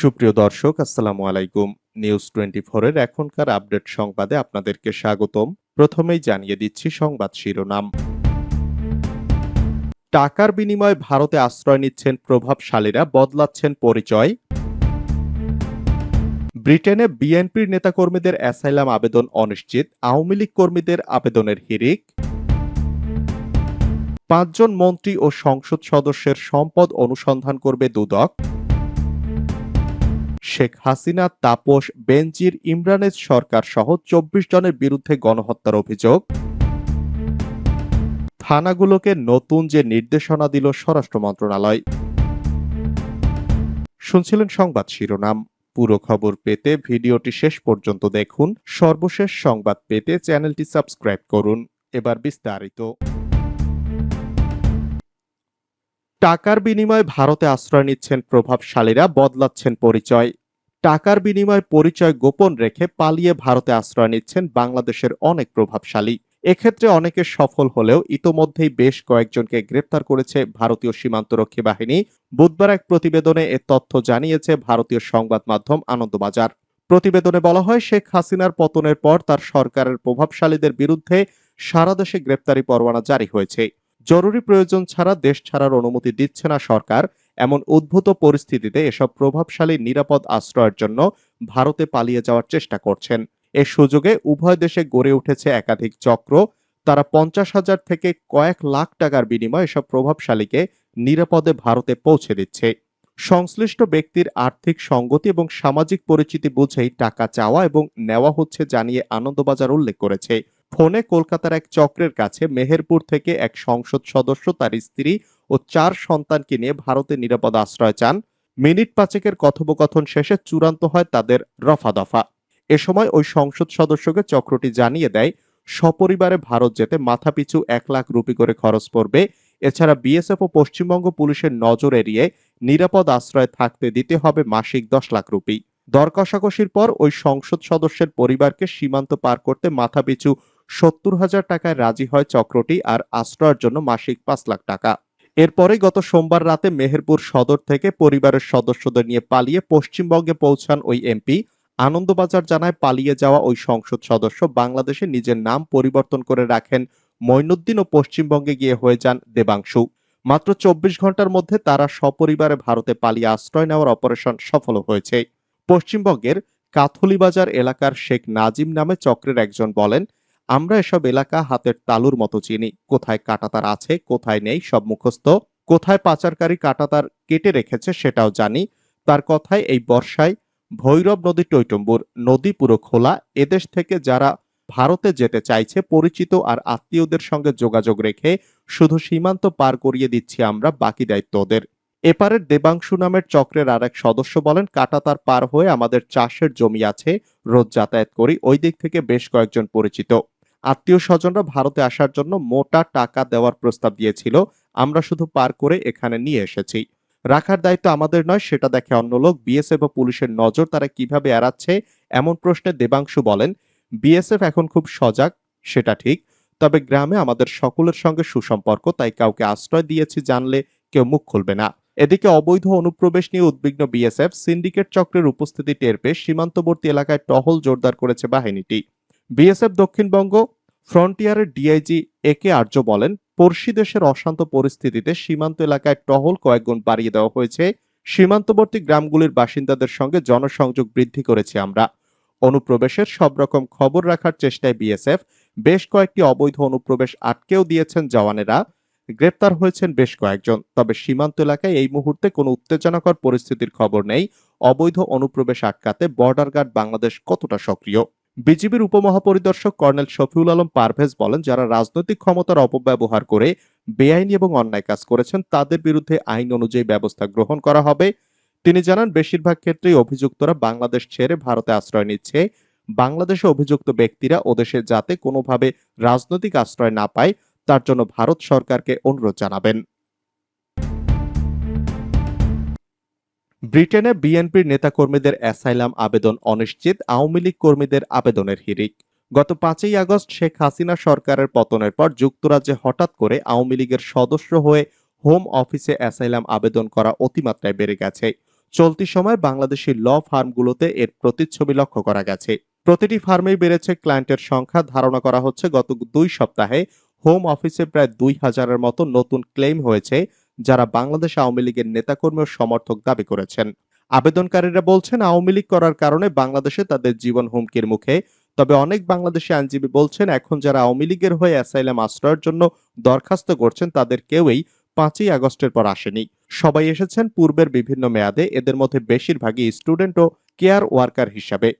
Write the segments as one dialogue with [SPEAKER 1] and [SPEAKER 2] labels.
[SPEAKER 1] সুপ্রিয় দর্শক, আসসালামু আলাইকুম। নিউজ টোয়েন্টি এর এখনকার আপডেট সংবাদে আপনাদেরকে স্বাগতম। প্রথমেই জানিয়ে দিচ্ছি সংবাদ শিরোনাম। টাকার বিনিময়ে ভারতে আশ্রয় নিচ্ছেন প্রভাবশালীরা, বদলাচ্ছেন পরিচয়। ব্রিটেনে বিএনপির নেতাকর্মীদের অ্যাসাইলাম আবেদন অনিশ্চিত, আওয়ামী লীগ কর্মীদের আবেদনের হিরিক পাঁচজন মন্ত্রী ও সংসদ সদস্যের সম্পদ অনুসন্ধান করবে দুদক। শেখ হাসিনা, তাপস, বেনজির, ইমরানের সরকার সহ চব্বিশ জনের বিরুদ্ধে গণহত্যার অভিযোগ। থানাগুলোকে নতুন যে নির্দেশনা দিল স্বরাষ্ট্র মন্ত্রণালয়। শুনছিলেন সংবাদ শিরোনাম। পুরো খবর পেতে ভিডিওটি শেষ পর্যন্ত দেখুন। সর্বশেষ সংবাদ পেতে চ্যানেলটি সাবস্ক্রাইব করুন। এবার বিস্তারিত। টাকার বিনিময়ে ভারতে আশ্রয় নিচ্ছেন প্রভাবশালীরা, বদলাচ্ছেন পরিচয়। টাকার বিনিময়ে পরিচয় গোপন রেখে পালিয়ে ভারতে আশ্রয় নিচ্ছেন বাংলাদেশের অনেক প্রভাবশালী। এক্ষেত্রে অনেকে সফল হলেও ইতোমধ্যেই বেশ কয়েকজনকে গ্রেপ্তার করেছে ভারতীয় সীমান্তরক্ষী বাহিনী। বুধবার এক প্রতিবেদনে এ তথ্য জানিয়েছে ভারতীয় সংবাদ মাধ্যম আনন্দবাজার। প্রতিবেদনে বলা হয়, শেখ হাসিনার পতনের পর তার সরকারের প্রভাবশালীদের বিরুদ্ধে সারা দেশে গ্রেপ্তারি পরোয়ানা জারি হয়েছে। জরুরি প্রয়োজন ছাড়া দেশ ছাড়ার অনুমতি দিচ্ছে না সরকার। এমন উদ্ভূত পরিস্থিতিতে এসব প্রভাবশালী নিরাপদ আশ্রয়ের জন্য ভারতে পালিয়ে যাওয়ার চেষ্টা করছেন। এ সুযোগে উভয় দেশে গড়ে উঠেছে একাধিক চক্র। তারা পঞ্চাশ হাজার থেকে কয়েক লাখ টাকার বিনিময়ে এসব প্রভাবশালীকে নিরাপদে ভারতে পৌঁছে দিচ্ছে। সংশ্লিষ্ট ব্যক্তির আর্থিক সঙ্গতি এবং সামাজিক পরিচিতি বুঝেই টাকা চাওয়া এবং নেওয়া হচ্ছে জানিয়ে আনন্দবাজার উল্লেখ করেছে। ফোনে কলকাতার এক চক্রের কাছে মেহেরপুর থেকে এক সংসদ সদস্য, তার স্ত্রী ও চার সন্তানকে নিয়ে ভারতে নিরাপদ আশ্রয় চান। মিনিট পাঁচেকের কথোপকথন শেষে চূড়ান্ত হয় তাদের রফা দফা এ সময় ওই সংসদ সদস্যকে চক্রটি জানিয়ে দেয়, সপরিবারে ভারত যেতে মাথাপিছু এক লাখ রুপি করে খরচ পড়বে। এছাড়া বিএসএফ ও পশ্চিমবঙ্গ পুলিশের নজর এড়িয়ে নিরাপদ আশ্রয় থাকতে দিতে হবে মাসিক দশ লাখ রুপি। দর কষাকষির পর ওই সংসদ সদস্যের পরিবারকে সীমান্ত পার করতে মাথাপিছু সত্তর হাজার টাকায় রাজি হয় চক্রটি আর আশ্রয়ের জন্য মাসিক পাঁচ লাখ টাকা। এরপরে গত সোমবার রাতে মেহেরপুর সদর থেকে পরিবারের সদস্যদের নিয়ে পালিয়ে পশ্চিমবঙ্গে পৌঁছান ওই এমপি। আনন্দবাজার জানায় পালিয়ে যাওয়া ওই সংসদ সদস্য বাংলাদেশে নিজের নাম পরিবর্তন করে রাখেন। মঈনুদ্দিন ও পশ্চিমবঙ্গে গিয়ে হয়ে যান দেবাংশু। মাত্র চব্বিশ ঘণ্টার মধ্যে তারা সপরিবারে ভারতে পালিয়ে আশ্রয় নেওয়ার অপারেশন সফল হয়েছে। পশ্চিমবঙ্গের কাথলিবাজার এলাকার শেখ নাজিম নামে চক্রের একজন বলেন আমরা এসব এলাকা হাতের তালুর মতো চিনি। কোথায় কাটাতার আছে, কোথায় নেই, সব মুখস্থ। কোথায় পাচারকারী কাটাতার কেটে রেখেছে সেটাও জানি। তার কথায় এই বর্ষায় ভৈরব নদী, টৈটম্বুর নদী পুরো খোলা। এদেশ থেকে যারা ভারতে যেতে চাইছে, পরিচিত আর আত্মীয়দের সঙ্গে যোগাযোগ রেখে শুধু সীমান্ত পার করিয়ে দিচ্ছি আমরা, বাকি দায়িত্ব ওদের। এপারের দেবাংশু নামের চক্রের আর এক সদস্য বলেন, কাটাতার পার হয়ে আমাদের চাষের জমি আছে, রোজ যাতায়াত করি। ওই দিক থেকে বেশ কয়েকজন পরিচিত। আত্মীয় স্বজনরা ভারতে আসার জন্য মোটা টাকা দেওয়ার প্রস্তাব দিয়েছিল। আমরা শুধু পার করে এখানে নিয়ে এসেছি। রাখার দায়িত্ব আমাদের নয়, সেটা দেখে অন্য লোক, বিএসএফ ও পুলিশের নজর তারা কীভাবে এড়াচ্ছে, এমন প্রশ্নে দেবাংশু বলেন, বিএসএফ এখন খুব সজাগ, সেটা ঠিক, তবে গ্রামে আমাদের সকলের সঙ্গে সুসম্পর্ক, তাই কাউকে আশ্রয় দিয়েছি জানলে কেউ মুখ খুলবে না। এদিকে অবৈধ অনুপ্রবেশ নিয়ে উদ্বিগ্ন বিএসএফ, সিন্ডিকেট চক্রের উপস্থিতি টের পেয়ে সীমান্তবর্তী এলাকায় টহল জোরদার করেছে বাহিনীটি। বিএসএফ দক্ষিণবঙ্গ ফ্রন্টিয়ারের ডিআইজি এ কে আর্য বলেন, পড়শি দেশের অশান্ত পরিস্থিতিতে সীমান্ত এলাকায় টহল কয়েকগুণ বাড়িয়ে দেওয়া হয়েছে। সীমান্তবর্তী গ্রামগুলির বাসিন্দাদের সঙ্গে জনসংযোগ বৃদ্ধি করেছি আমরা। অনুপ্রবেশের সব রকম খবর রাখার চেষ্টায় বিএসএফ বেশ কয়েকটি অবৈধ অনুপ্রবেশ আটকেও দিয়েছেন জওয়ানেরা। গ্রেপ্তার হয়েছেন বেশ কয়েকজন, তবে সীমান্ত এলাকায় এই মুহূর্তে কোনো উত্তেজনাকর পরিস্থিতির খবর নেই। অবৈধ অনুপ্রবেশ আটকাতে বর্ডার গার্ড বাংলাদেশ কতটা সক্রিয়? বিজিবির উপমহাপরিদর্শক কর্নেল শফিউল আলম পারভেজ বলেন, যারা রাজনৈতিক ক্ষমতার অপব্যবহার করে বেআইনি এবং অন্যায় কাজ করেছেন, তাদের বিরুদ্ধে আইন অনুযায়ী ব্যবস্থা গ্রহণ করা হবে। তিনি জানান, বেশিরভাগ ক্ষেত্রেই অভিযুক্তরা বাংলাদেশ ছেড়ে ভারতে আশ্রয় নিচ্ছে। বাংলাদেশে অভিযুক্ত ব্যক্তিরা ওদেশে যাতে কোনোভাবে রাজনৈতিক আশ্রয় না পায়, তার জন্য ভারত সরকারকে অনুরোধ জানাবেন। ব্রিটেনে বিএনপির নেতাকর্মীদের অ্যাসাইলাম আবেদন অনিশ্চিত, আওয়ামী লীগ কর্মীদের আবেদনের হিরিক গত পাঁচই আগস্ট শেখ হাসিনা সরকারের পতনের পর যুক্তরাজ্যে হঠাৎ করে আওয়ামী লীগের সদস্য হয়ে হোম অফিসে অ্যাসাইলাম আবেদন করা অতিমাত্রায় বেড়ে গেছে। চলতি সময় বাংলাদেশি ল ফার্মগুলোতে এর প্রতিচ্ছবি লক্ষ্য করা গেছে। প্রতিটি ফার্মেই বেড়েছে ক্লায়েন্টের সংখ্যা। ধারণা করা হচ্ছে, গত দুই সপ্তাহে হোম অফিসে প্রায় দুই হাজারের মতো নতুন ক্লেম হয়েছে। যারা বাংলাদেশ আওয়ামী লীগের নেতাকর্মী ও সমর্থক দাবি করেছেন। আবেদনকারীরা বলছেন, আওয়ামী লীগ করার কারণে বাংলাদেশে তাদের জীবন হুমকির মুখে। তবে অনেক বাংলাদেশি আইনজীবী বলছেন, এখন যারা আওয়ামী লীগের হয়ে অ্যাসাইলাম আশ্রয়ের জন্য দরখাস্ত করছেন, তাদের কেউই পাঁচই আগস্টের পর আসেনি। সবাই এসেছেন পূর্বের বিভিন্ন মেয়াদে, এদের মধ্যে বেশিরভাগই স্টুডেন্ট ও কেয়ার ওয়ার্কার হিসাবে।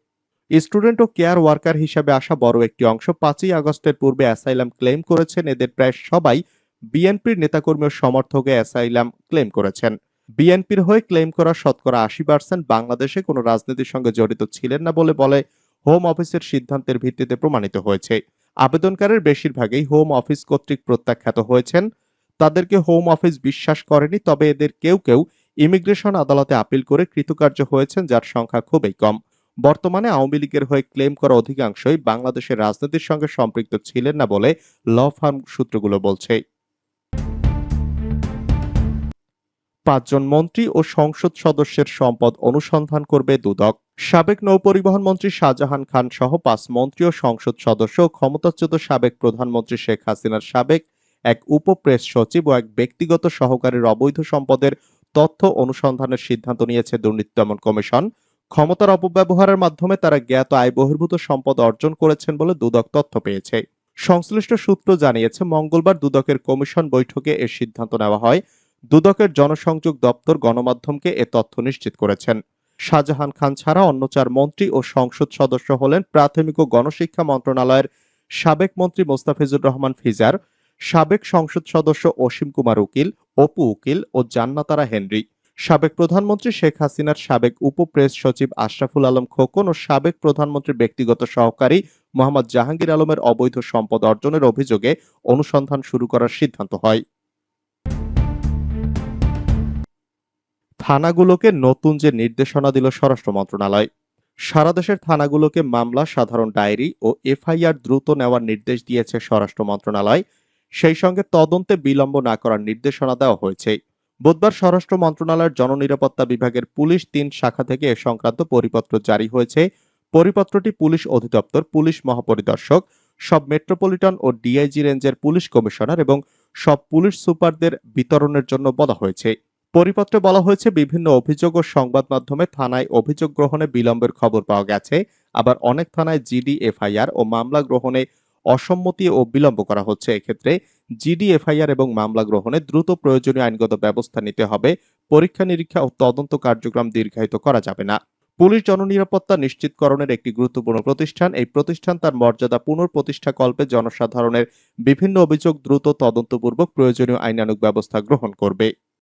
[SPEAKER 1] স্টুডেন্ট ও কেয়ার ওয়ার্কার হিসাবে আসা বড় একটি অংশ পাঁচই আগস্টের পূর্বে অ্যাসাইলাম ক্লেম করেছেন। এদের প্রায় সবাই বিএনপির নেতাকর্মী ও সমর্থকে অ্যাসাইলাম ক্লেম করেছেন। বিএনপির হয়ে ক্লেম করা শতকরা আশি পার্সেন্ট বাংলাদেশে কোনো রাজনীতির সঙ্গে জড়িত ছিলেন না বলে বলে হোম অফিসের সিদ্ধান্তের ভিত্তিতে প্রমাণিত হয়েছে। আবেদনকারীর বেশিরভাগই হোম অফিস কর্তৃক প্রত্যাখ্যাত হয়েছেন। তাদেরকে হোম অফিস বিশ্বাস করেনি, তবে এদের কেউ কেউ ইমিগ্রেশন আদালতে আপিল করে কৃতকার্য হয়েছেন, যার সংখ্যা খুবই কম। বর্তমানে আওয়ামী লীগের হয়ে ক্লেম করা অধিকাংশই বাংলাদেশের রাজনীতির সঙ্গে সম্পৃক্ত ছিলেন না বলে ল ফার্ম সূত্রগুলো বলছে। পাঁচজন মন্ত্রী ও সংসদ সদস্যের সম্পদ অনুসন্ধান করবে দুদক। সাবেক নৌপরিবহন মন্ত্রী শাহজাহান খান সহ পাঁচ মন্ত্রী ও সংসদ সদস্য ক্ষমতাচ্যুত সাবেক প্রধানমন্ত্রী শেখ হাসিনার সাবেক এক উপপ্রেস সচিব ও এক ব্যক্তিগত সহকারীর অবৈধ সম্পদের তথ্য অনুসন্ধানের সিদ্ধান্ত নিয়েছে দুর্নীতি দমন কমিশন। ক্ষমতার অপব্যবহারের মাধ্যমে তারা জ্ঞাত আয় বহির্ভূত সম্পদ অর্জন করেছেন বলে দুদক তথ্য পেয়েছে। সংশ্লিষ্ট সূত্র জানিয়েছে, মঙ্গলবার দুদকের কমিশন বৈঠকে এর সিদ্ধান্ত নেওয়া হয়। দুদকের জনসংযোগ দপ্তর গণমাধ্যমকে এ তথ্য নিশ্চিত করেছেন। শাহজাহান খান ছাড়া অন্য চার মন্ত্রী ও সংসদ সদস্য হলেন প্রাথমিক ও গণশিক্ষা মন্ত্রণালয়ের সাবেক মন্ত্রী মোস্তাফিজুর রহমান ফিজার, সাবেক সংসদ সদস্য অসীম কুমার উকিল, অপু উকিল ও জান্নাতারা হেনরি। সাবেক প্রধানমন্ত্রী শেখ হাসিনার সাবেক উপপ্রেস সচিব আশরাফুল আলম খোকন ও সাবেক প্রধানমন্ত্রীর ব্যক্তিগত সহকারী মোহাম্মদ জাহাঙ্গীর আলমের অবৈধ সম্পদ অর্জনের অভিযোগে অনুসন্ধান শুরু করার সিদ্ধান্ত হয়। থানাগুলোকে নতুন যে নির্দেশনা দিল স্বরাষ্ট্র মন্ত্রণালয়, সারা দেশের থানাগুলোকে মামলা, সাধারণ ডায়েরি ও এফআইআর দ্রুত নেওয়ার নির্দেশ দিয়েছে স্বরাষ্ট্র মন্ত্রণালয়। সেই সঙ্গে তদন্তে বিলম্ব না করার নির্দেশনা দেওয়া হয়েছে। বুধবার স্বরাষ্ট্র মন্ত্রণালয়ের জননিরাপত্তা বিভাগের পুলিশ তিন শাখা থেকে এ সংক্রান্ত পরিপত্র জারি হয়েছে। পরিপত্রটি পুলিশ অধিদপ্তর, পুলিশ মহাপরিদর্শক, সব মেট্রোপলিটন ও ডিআইজি রেঞ্জের পুলিশ কমিশনার এবং সব পুলিশ সুপারদের বিতরণের জন্য বলা হয়েছে। পরিপত্রে বলা হয়েছে, বিভিন্ন অভিযোগ ও সংবাদ মাধ্যমে থানায় অভিযোগ গ্রহণে বিলম্বের খবর পাওয়া গেছে। আবার অনেক থানায় জিডি এফআইআর ও মামলা গ্রহণে অসম্মতি ও বিলম্ব করা হচ্ছে। এক্ষেত্রে জিডি এফআইআর এবং মামলা গ্রহণে দ্রুত প্রয়োজনীয় আইনগত ব্যবস্থা নিতে হবে। পরীক্ষা নিরীক্ষা ও তদন্ত কার্যক্রম দীর্ঘায়িত করা যাবে না। পুলিশ জননিরাপত্তা নিশ্চিতকরণের একটি গুরুত্বপূর্ণ প্রতিষ্ঠান। এই প্রতিষ্ঠান তার মর্যাদা পুনঃপ্রতিষ্ঠা কল্পে জনসাধারণের বিভিন্ন অভিযোগ দ্রুত তদন্তপূর্বক প্রয়োজনীয় আইনানুগ ব্যবস্থা গ্রহণ করবে।